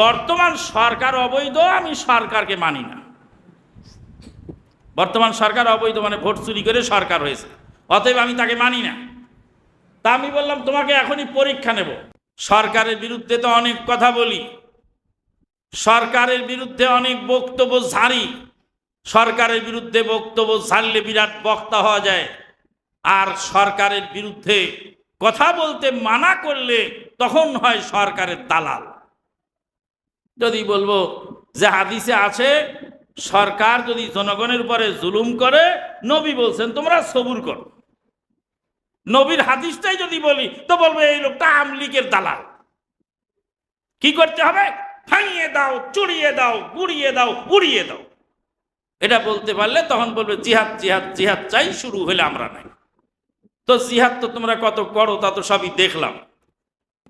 বর্তমান সরকার অবৈধ, আমি সরকারকে মানি না। বর্তমান সরকার অবৈধ মানে ভোট চুরি করে সরকার হয়েছে। অতএব আমি তাকে মানি না। তা আমি বললাম, তোমাকে এখনই পরীক্ষা নেব। সরকারের বিরুদ্ধে তো অনেক কথা বলি। সরকারের বিরুদ্ধে অনেক বক্তব্য ঝাড়ি। সরকারের বিরুদ্ধে বক্তব্য ঝাড়লে বিরাট বক্তা হওয়া যায়। আর সরকারের বিরুদ্ধে কথা বলতে মানা করলে তখন হয় সরকারের দালাল। যদি বলব যে হাদিসে আছে, সরকার যদি জনগণের উপরে জুলুম করে, নবী বলছেন, তোমরা সবুর করো। নবীর হাদিসটাই যদি বলি, তো বলবে, এই লোকটা আমলিকের দালাল। কি করতে হবে? ভাঙিয়ে দাও, চুড়িয়ে দাও গুড়িয়ে দাও, উড়িয়ে দাও। এটা বলতে পারলে তখন বলবে, জিহাদ জিহাদ জিহাদ চাই, শুরু হলে আমরা নাই। তো জিহাদ তো তোমরা কত করো, তা তো সবই দেখলাম।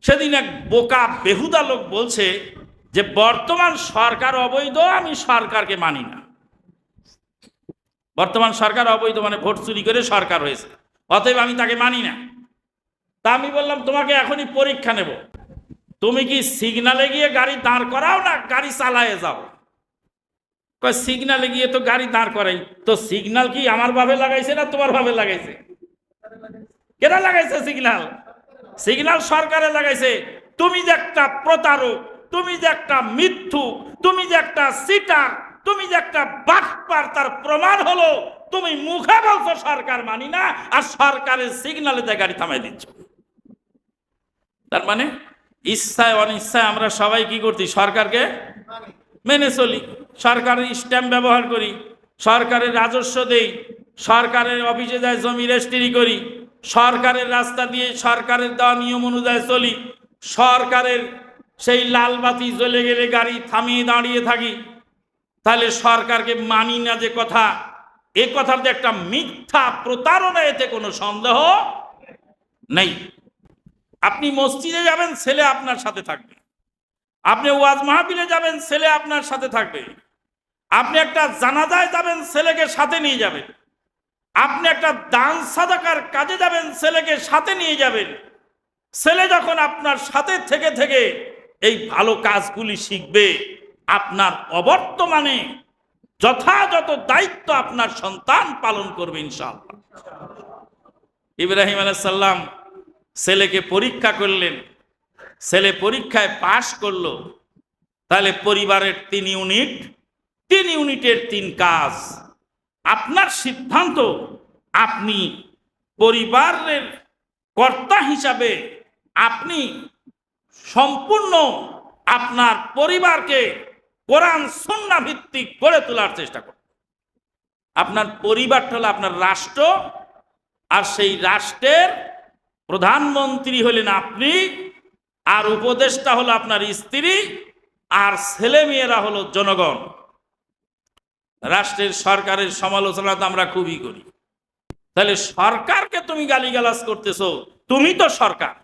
সেদিন এক বোকা, বেহুদা লোক বলছে যে বর্তমান সরকার অবৈধ, আমি সরকারকে মানি না। বর্তমান সরকার অবৈধ মানে ভোট চুরি করে সরকার হয়েছে। অতএব আমি তাকে মানি না। তা আমি বললাম, তোমাকে এখনই পরীক্ষা নেব। তুমি কি সিগনালে গিয়ে গাড়ি দাঁড় করাও না গাড়ি চালায়ে যাও? সিগনালে গিয়ে তো গাড়ি দাঁড় করাই। তো সিগনাল কি আমার ভাবে লাগাইছে না তোমার ভাবে লাগাইছে? কেনা লাগাইছে সিগনাল? সিগনাল সরকারে লাগাইছে। তুমি যে একটা প্রতারক তুমি যে একটা মিথ্যু তুমি যে একটা সিটার, তুমি যে একটা বাটপার তার প্রমাণ হলো তুমি মুখে বলছো সরকার মানি না, আর সরকারের সিগনালে দিয়ে গাড়ি থামাই দিচ্ছ। তার মানে ইচ্ছায় অনিচ্ছায় আমরা সবাই কি করছি? সরকারকে মেনে চলি। সরকারের স্ট্যাম্প ব্যবহার করি, সরকারের রাজস্ব দেই, সরকারের অফিসে যায় জমি রেজিস্ট্রি করি, সরকারের রাস্তা দিয়ে সরকারের দেওয়া নিয়ম অনুযায়ী চলি, সরকারের সেই লাল বাতি জ্বলে গেলে গাড়ি থামিয়ে দাঁড়িয়ে থাকি। তাহলে সরকারকে মানি না যে কথা, এ কথার যে একটা মিথ্যা প্রতারণা, এতে কোনো সন্দেহ নেই। আপনি মসজিদে যাবেন, ছেলে আপনার সাথে থাকবে। আপনি ওয়াজ মাহফিলে যাবেন, ছেলে আপনার সাথে থাকবে। আপনি একটা জানাজায় যাবেন, ছেলেকে সাথে নিয়ে যাবেন। আপনি একটা দান সাদাকার কাজে যাবেন, ছেলেকে সাথে নিয়ে যাবেন। ছেলে যখন আপনার সাথে থেকে থেকে এই ভালো কাজগুলি শিখবে আপনার অবর্তমানে যথাযথ দায়িত্ব আপনার সন্তান পালন করবে ইনশাআল্লাহ। ইব্রাহিম আলাইসাল্লাম ছেলেকে পরীক্ষা করলেন। ছেলে পরীক্ষায় পাশ করল। তাহলে পরিবারের তিন ইউনিট, তিন ইউনিটের তিন কাজ। আপনার সিদ্ধান্ত, আপনি পরিবারের কর্তা হিসাবে আপনি সম্পূর্ণ আপনার পরিবারকে কোরআন সন্না ভিত্তিক গড়ে তোলার চেষ্টা করুন। আপনার পরিবারটা হলো আপনার রাষ্ট্র, আর সেই রাষ্ট্রের প্রধানমন্ত্রী হলেন আপনি, আর উপদেষ্টা হলো আপনার স্ত্রী, আর ছেলে মেয়েরা হলো জনগণ। রাষ্ট্রের সরকারের সমালোচনা তো আমরা খুবই করি। তাহলে সরকারকে তুমি গালিগালাজ করতেছো, তুমি তো সরকার।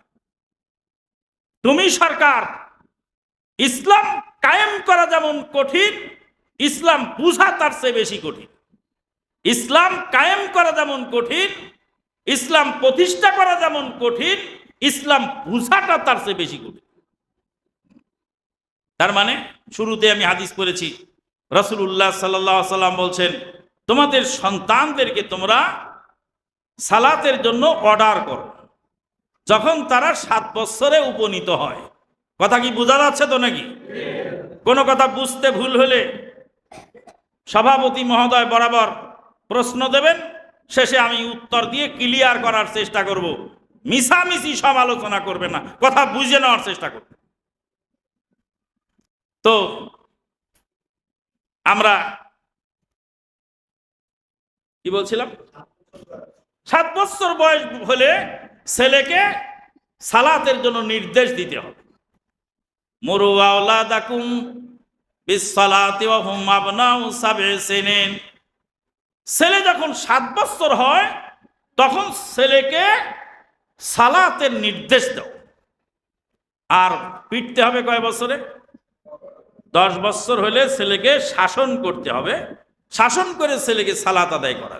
তুমি সরকার। ইসলাম কায়েম করা যেমন কঠিন, ইসলাম বুঝা তার চেয়ে বেশি কঠিন। ইসলাম কায়েম করা যেমন কঠিন, ইসলাম প্রতিষ্ঠা করা যেমন কঠিন, ইসলাম বুঝাটা তার চেয়ে বেশি কঠিন। তার মানে শুরুতে আমি হাদিস করেছি রসুল্লাহ সাল্লাহ সাল্লাম বলছেন, তোমাদের সন্তানদেরকে তোমরা সালাতের জন্য অর্ডার করো। যখন তারা সাত বছরে উপনীত হয়। কথা কি বোঝা যাচ্ছে তো নাকি? কোনো কথা বুঝতে ভুল হলে সভাপতি মহোদয় বরাবর প্রশ্ন দেবেন, শেষে আমি উত্তর দিয়ে ক্লিয়ার করার চেষ্টা করব। মিশামিশি সব আলোচনা করবে না, কথা বুঝে নেওয়ার চেষ্টা করবে। তো আমরা কি বলছিলাম? সাত বছর বয়স হলে ছেলেকে সালাতের জন্য নির্দেশ দিতে হবে। মরু আওলাদাকুম বিসসালাতি ওয়া হুম আবনাউ সাব'i সিনিন। ছেলে যখন সাত বছর হয়, তখন ছেলেকে সালাতের নির্দেশ দাও। আর পিটতে হবে কয় বছরে? দশ বছর হলে ছেলেকে শাসন করতে হবে। শাসন করে ছেলেকে সালাত আদায় করা।